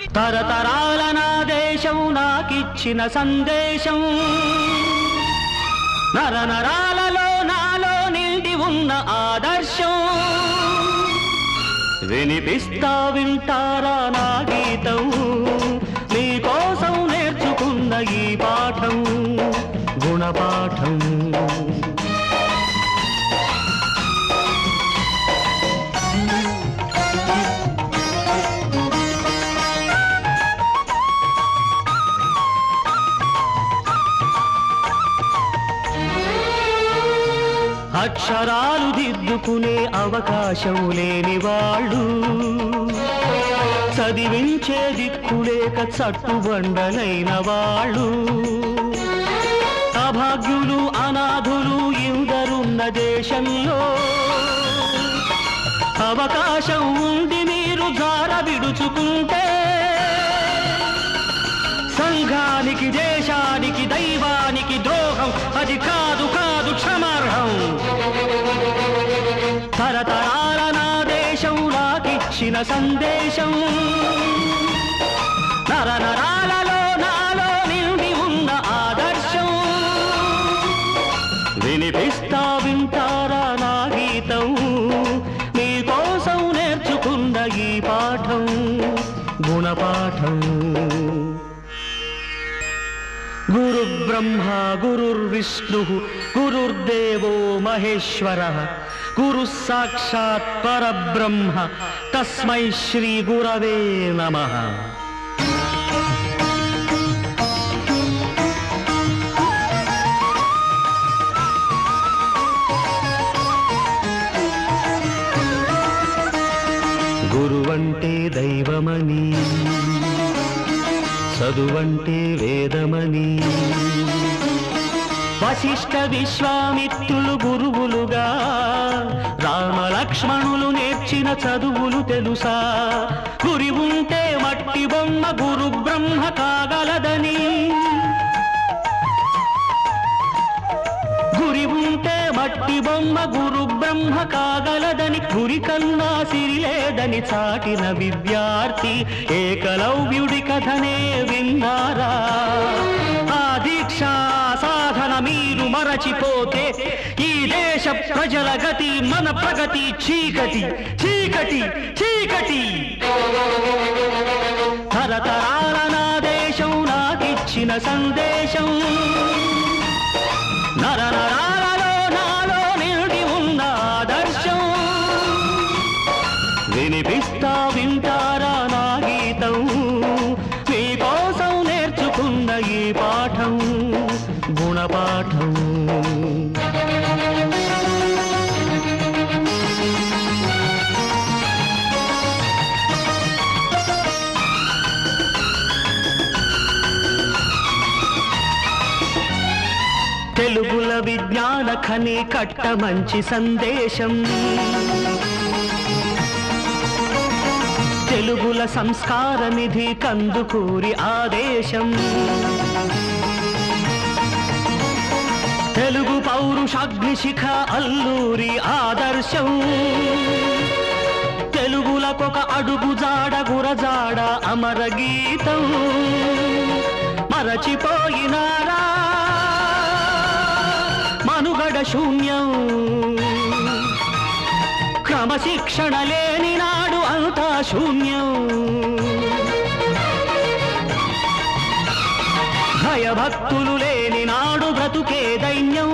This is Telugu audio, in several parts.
తరతరాల నా దేశం నాకిచ్చిన సందేశం. నరనరాలలో నాలో నిండి ఉన్న ఆదర్శం. వినిపిస్తా వింటారా నా గీతం? నీకోసం నేర్చుకున్న ఈ పాఠం గుణపాఠం. అక్షరాలు దిద్దుకునే అవకాశం లేని వాళ్ళు. చదివించే దిక్కులేక చట్టుబండలైన వాళ్ళు. అభాగ్యులు అనాథులు ఇందరున్న దేశంలో అవకాశం ఉంది సందేశం. నర నరాలలో నాలో నిండి ఉన్న ఆదర్శం. వినిపిస్తా వింటారా నా గీతం? మీకోసం నేర్చుకున్న ఈ పాఠం గుణపాఠం. గురు బ్రహ్మ గురుర్విష్ణు గురుర్దేవో మహేశ్వర గురు సాక్షాత్ పరబ్రహ్మ తస్మై శ్రీ గురవే నమ గురువంటే దైవమని చదువంటే వేదమని వశిష్ఠ విశ్వామిత్రులు గురువులుగా. రామ లక్ష్మణులు నేర్చిన చదువులు తెలుసా? గురి ఉంటే మట్టి బొమ్మ గురు బ్రహ్మ కాగలదని. గురి ఉంటే మట్టి బొమ్మ గురు బ్రహ్మ కాగలదని. గురి కన్నా సిరి లేదని చాటిన విద్యార్థి ఏకలవ్యుడి కథనే విన్నారా? మరచిపోతే ఈ దేశ ప్రజల గతి మన ప్రగతి చీకటి చీకటి చీకటి. తరతరాల నా దేశం నాకిచ్చిన సందేశం. నర కథనే కట్ట మంచి సందేశం. తెలుగుల సంస్కార నిధి కందుకూరి ఆదేశం. తెలుగు పౌరుషాగ్నిశిఖ అల్లూరి ఆదర్శం. తెలుగులకొక అడుగు జాడ గురజాడ అమర గీతం. మరచిపోయినారా ఆవడ శూన్యం. క్రమశిక్షణ లేని నాడు అంతా శూన్యం. భయభక్తులు లేని నాడు బ్రతుకే దైన్యం.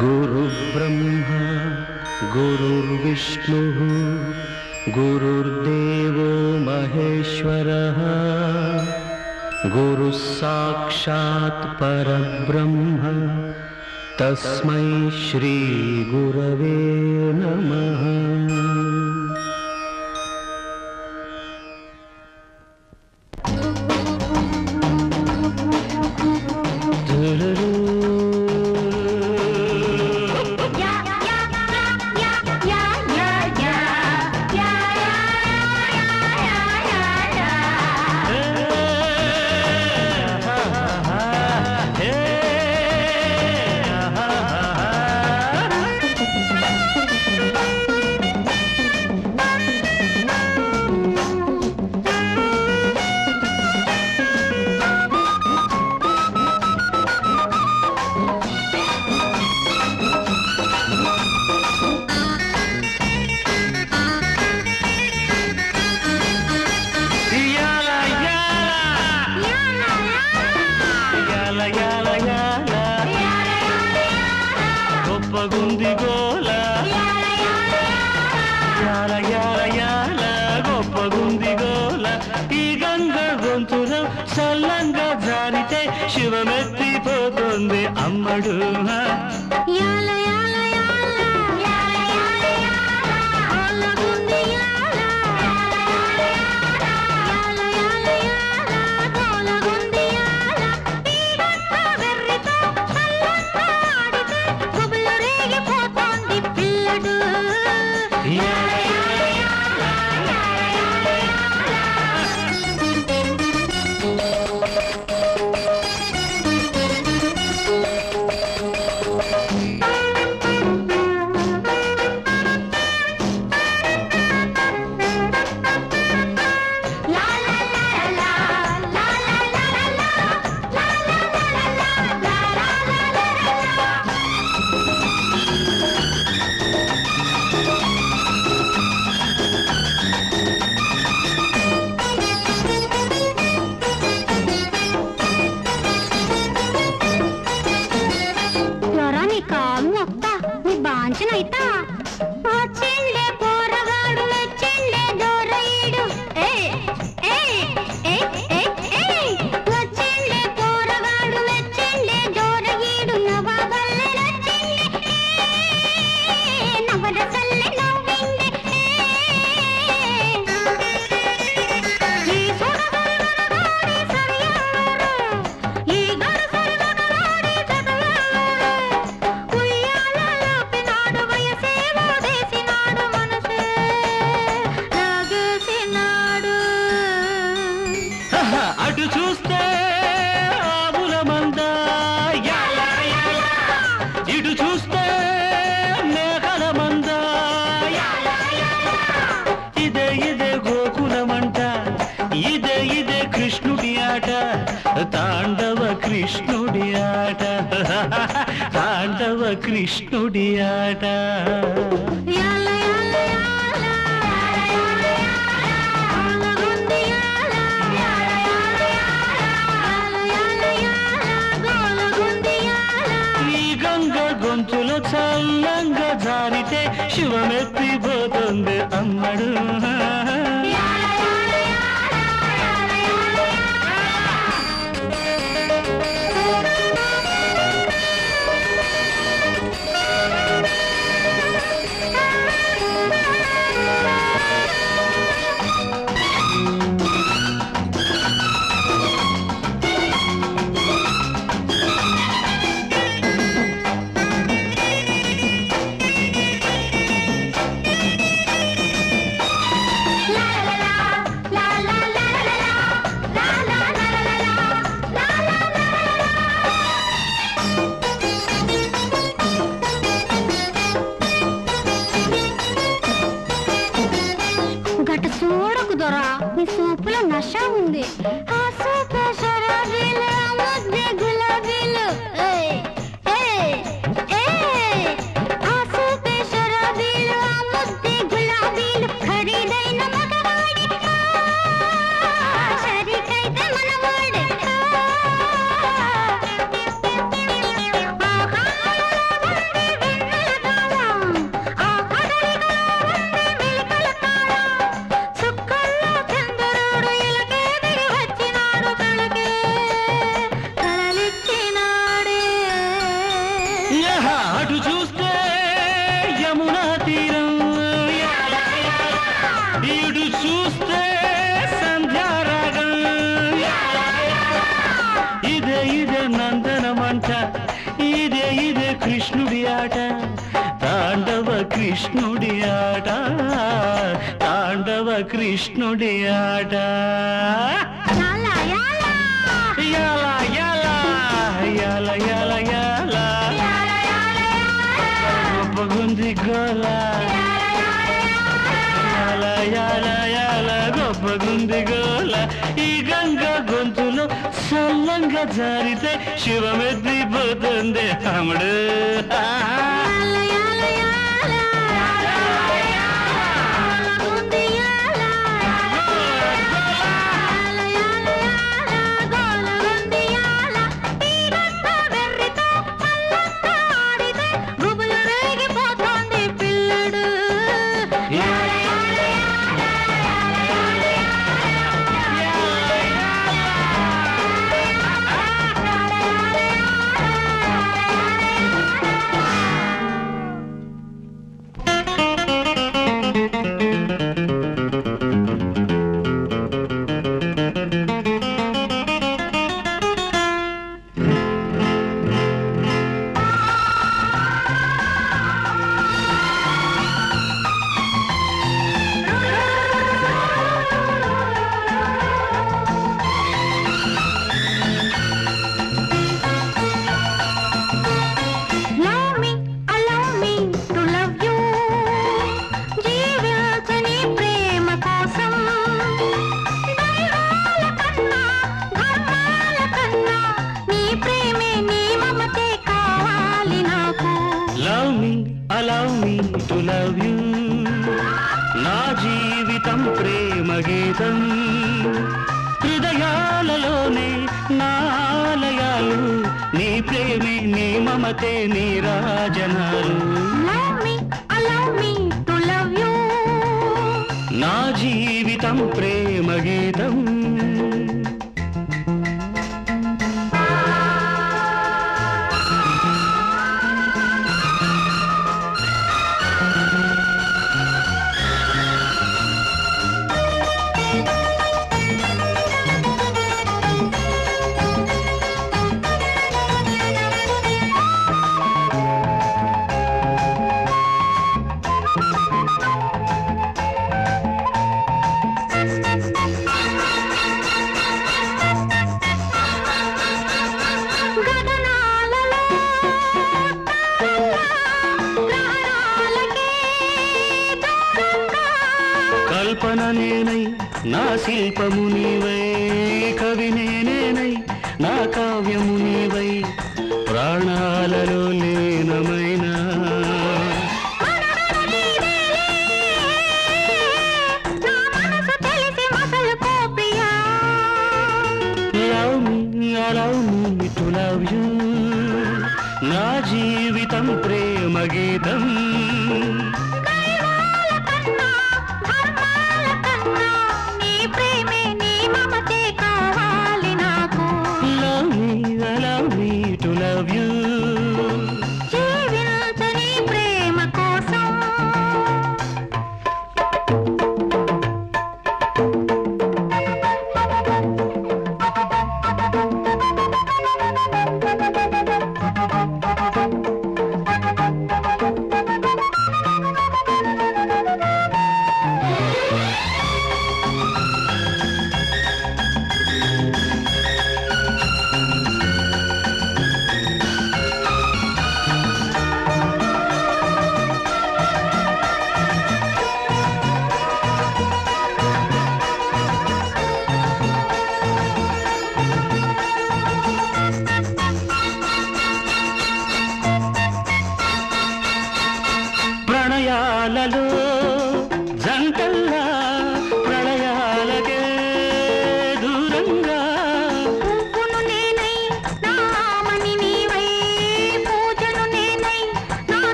గురు బ్రహ్మ గురుర్విష్ణు గురుర్దేవో మహేశ్వర గురు సాక్షాత్ పరబ్రహ్మ తస్మై శ్రీ しないと ఇదే కృష్ణుడి ఆట తాండవ కృష్ణుడి ఆట తాండవ కృష్ణుడి ఆట చల్లంగా జారితే శివమెత్తిపోతుంది అమ్మడు కృష్ణుడి ఆట తాండవ కృష్ణుడి ఆట. గొప్పగుంది గోలా. గొప్పగుంది గోలా. ఈ గంగ గొంతులో సల్లంగా జారితే శివమెద్దిపోతుంది తమ్ముడు allow me to love you నా జీవితం ప్రేమ గీతం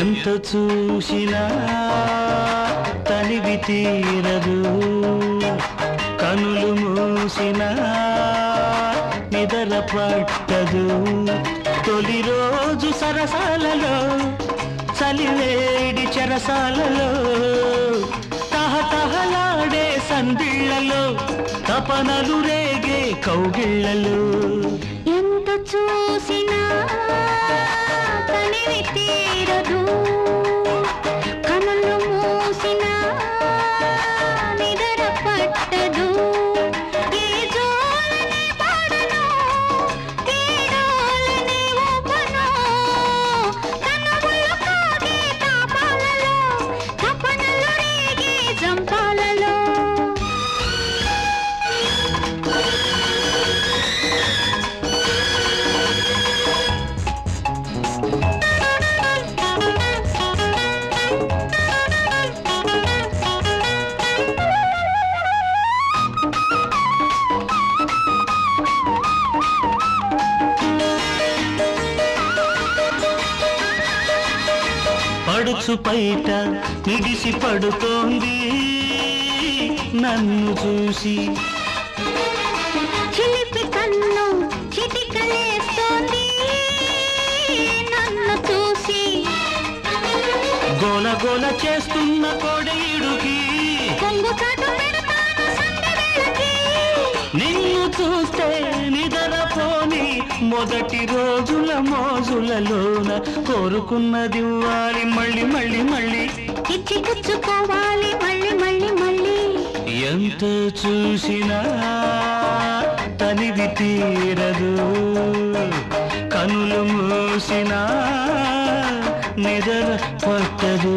ఎంత చూసినా తనివి తీరదు. కనులు మూసిన నిదర పట్టదు. తొలి రోజు సరసాలలో చలివేడి చెరసాలలో తహతహలాడే సందిళ్ళలో తపనలు రేగే కౌగిళ్ళలు. ఎంత చూసినా తనివి తీరదు. Thank you. పడుతోంది. నన్ను చూసి మొదటి రోజుల మోజులలోన కోరుకున్నది ఇవ్వాలి మళ్ళీ మళ్ళీ మళ్ళీ. ఇచ్చి పుచ్చుకోవాలి మళ్ళీ మళ్ళీ మళ్ళీ. ఎంత చూసినా తనివి తీరదు. కనులు మూసినా నిద్ర పట్టదు.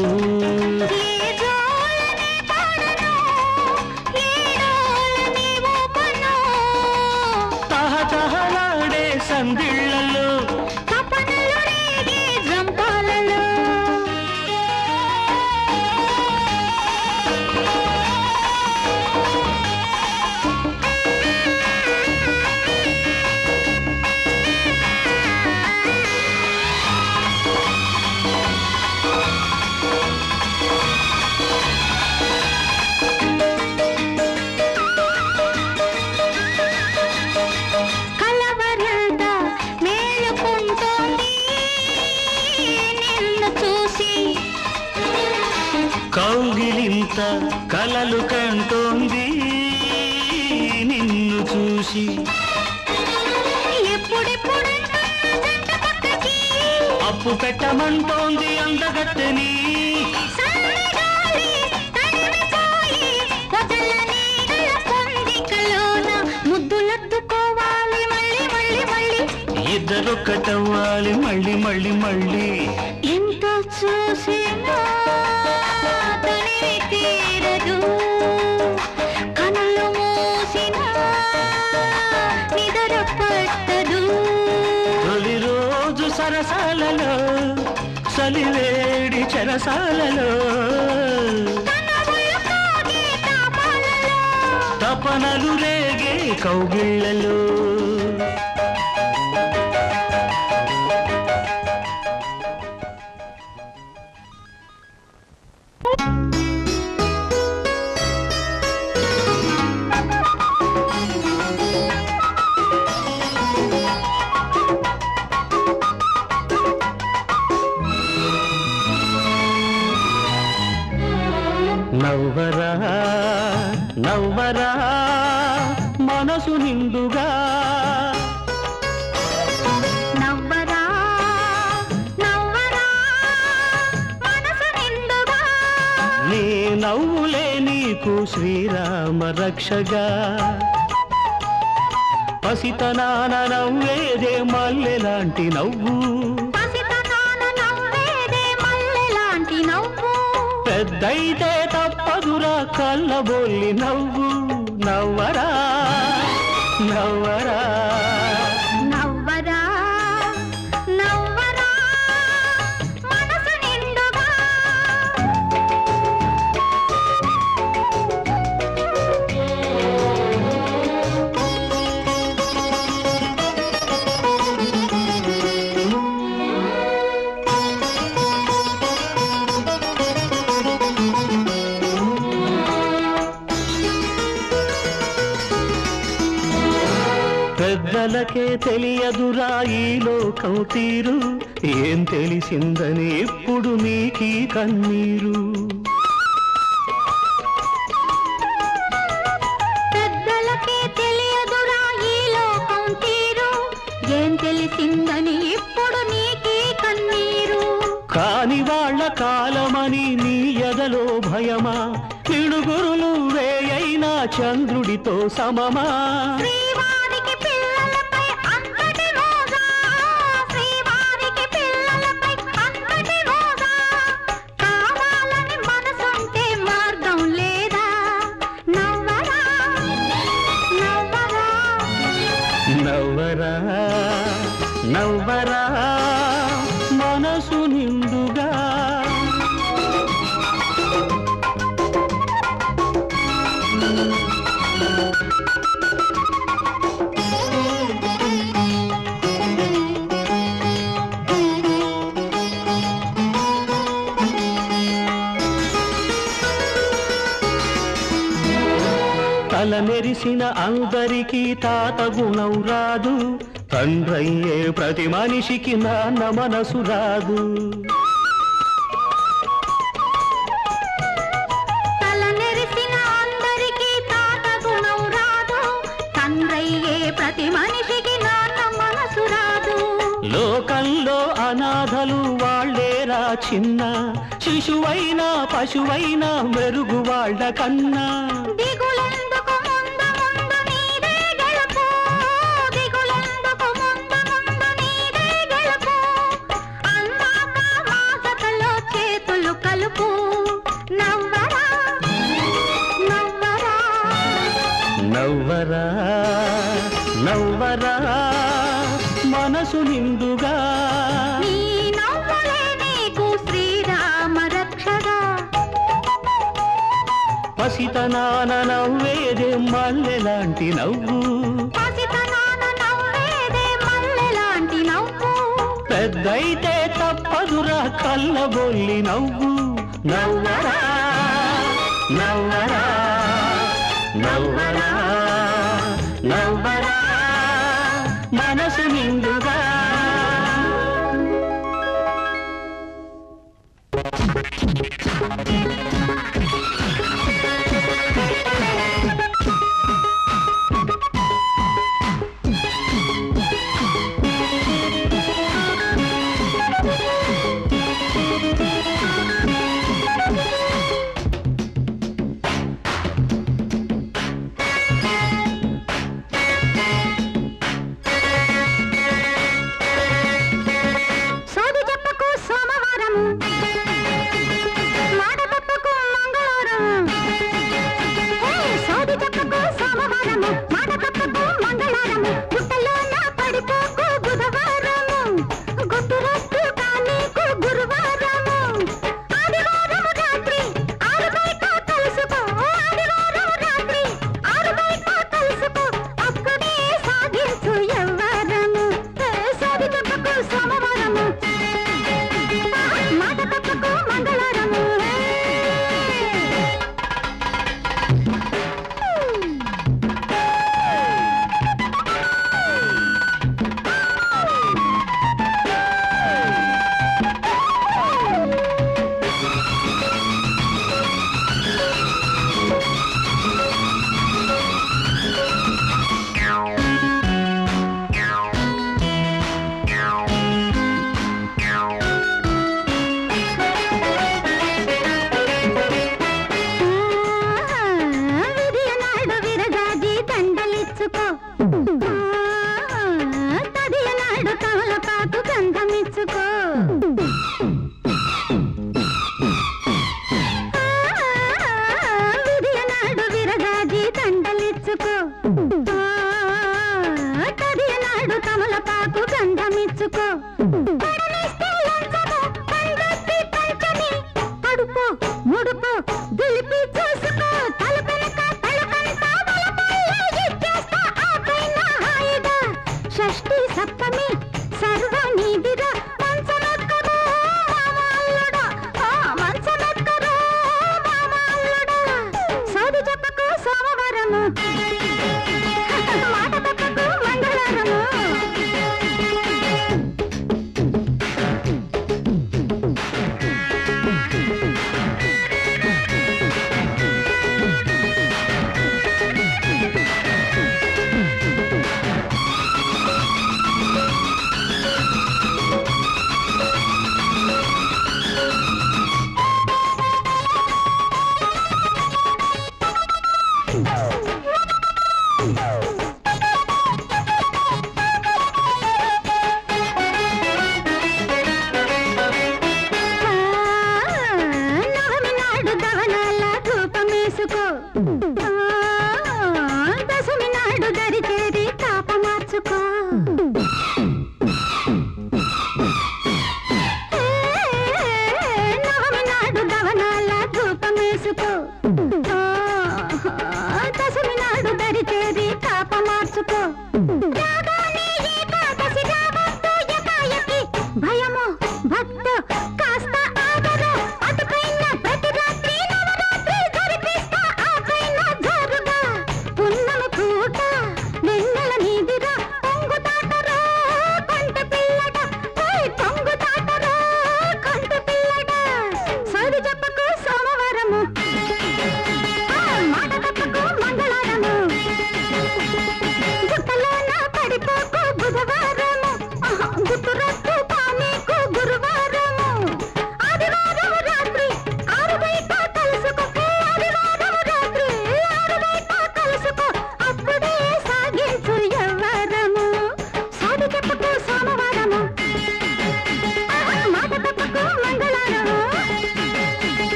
కలలు కంటోంది నిన్ను చూసి. అప్పు పెట్టమంటోంది అందగత్తెని. మళ్ళీ మళ్ళీ. ఇద్దరొక్కటవ్వాలి మళ్ళీ మళ్ళీ మళ్ళీ. సరసాలలో సలివేడి చెరసాలలో. తపనలు రేగే కౌగిళ్ళలో. నీ నవ్వులే నీకు శ్రీరామ రక్షగా. పసితనాన నవ్వేదే మల్లెలాంటి నవ్వు. పెద్దయితే తప్పదురా కళ్ళబొల్లి నవ్వు. నవ్వరా నవ్వరా. పెద్దలకే తెలియదురా ఈ లోకం తీరు ఏం తెలిసిందని ఎప్పుడు నీకీ కన్నీరు. పెద్దలకే తెలియదురా ఈ లోకం తీరు ఏం తెలిసిందని ఇప్పుడు నీకీ కన్నీరు. కాని వాళ్ళ కాలమని నీ ఎదలో భయమా? పిడుగురులు వేయైనా చంద్రుడితో సమమా? తెలిసిన అందరికీ తాత గుణం రాదు. తండ్రయ్యే ప్రతి మనిషికి నాన్న మనసు రాదు. లోకంలో అనాథలు వాళ్ళేరా చిన్న. శిశువైనా పశువైనా మెరుగు వాళ్ళ కన్నా. లాంటి నవ్వు. పెద్దయితే తప్పదురా కళ్ళబొల్లి నవ్వు. నవ్వరా